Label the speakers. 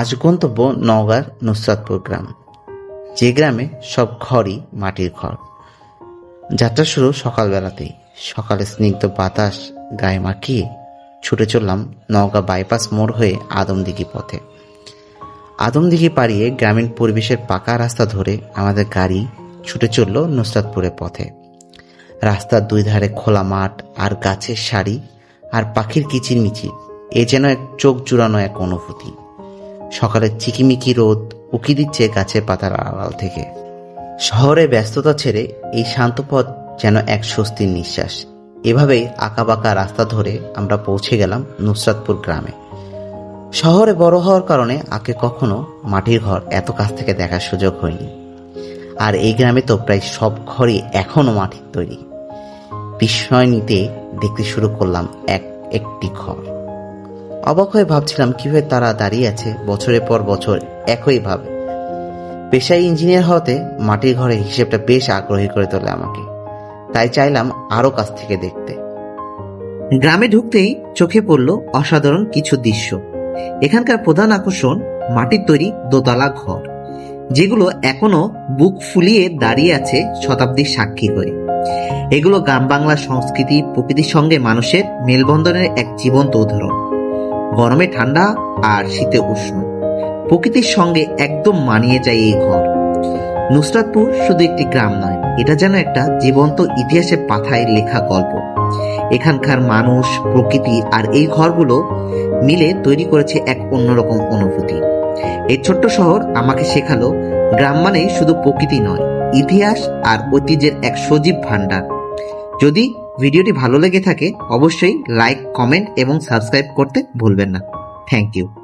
Speaker 1: আজ গন্তব্য নওগাঁর নুসরাতপুর গ্রাম, যে গ্রামে সব ঘরই মাটির ঘর। যাত্রা শুরু সকালবেলাতেই। সকালে স্নিগ্ধ বাতাস গায়ে মাখিয়ে ছুটে চললাম নওগাঁ বাইপাস মোড় হয়ে আদমদিঘি পথে। আদমদিঘি পাড়িয়ে গ্রামীণ পরিবেশের পাকা রাস্তা ধরে আমাদের গাড়ি ছুটে চলল নুসরাতপুরের পথে। রাস্তার দুই ধারে খোলা মাঠ আর গাছের সারি আর পাখির কিচিরমিচির। এ যেন এক চোখ জুড়ানো এক অনুভূতি। সকালের চিকিমিকি রোদ উকি দিচ্ছে গাছের পাতার আড়াল থেকে। শহরে ব্যস্ততা ছেড়ে এই শান্ত পথ যেন এক স্বস্তির নিঃশ্বাস। এভাবেই আঁকাবাঁকা রাস্তা ধরে আমরা পৌঁছে গেলাম নুসরাতপুর গ্রামে। শহরে বড় হওয়ার কারণে আগে কখনো মাটির ঘর এত কাছ থেকে দেখার সুযোগ হয়নি। আর এই গ্রামে তো প্রায় সব ঘরই এখনও মাটির তৈরি। বিস্ময় নিতে দেখতে শুরু করলাম এক একটি ঘর। অবাক হয়ে ভাবছিলাম কীভাবে তারা দাঁড়িয়ে আছে, বছরের পর বছর একইভাবে পেশায় ইঞ্জিনিয়ার হতে মাটির ঘরের হিসেবটা বেশ আগ্রহী করে তোলে আমাকে। তাই চাইলাম আরও কাছ থেকে দেখতে। গ্রামে ঢুকতেই চোখে পড়ল অসাধারণ কিছু দৃশ্য। এখানকার প্রধান আকর্ষণ মাটির তৈরি দোতলা ঘর, যেগুলো এখনও বুক ফুলিয়ে দাঁড়িয়ে আছে শতাব্দীর সাক্ষী হয়ে। এগুলো গ্রাম বাংলার সংস্কৃতি, প্রকৃতির সঙ্গে মানুষের মেলবন্ধনের এক জীবন্ত উদাহরণ। গরমে ঠান্ডা আর শীতে উষ্ণ। প্রকৃতির সঙ্গে একদম মানিয়ে যায় এই ঘর। নুসরাতপুর শুধু একটি গ্রাম নয়, এটা যেন একটা জীবন্ত ইতিহাসের পাথায় লেখা গল্প। এখানকার মানুষ, প্রকৃতি আর এই ঘরগুলো মিলে তৈরি করেছে এক অন্যরকম অনুভূতি। এই ছোট্ট শহর আমাকে শেখালো, গ্রাম মানে শুধু প্রকৃতি নয়, ইতিহাস আর ঐতিহ্যের এক সজীব ভাণ্ডার। যদি ভিডিওটি ভালো লেগে থাকে অবশ্যই লাইক কমেন্ট এবং সাবস্ক্রাইব করতে ভুলবেন না। Thank you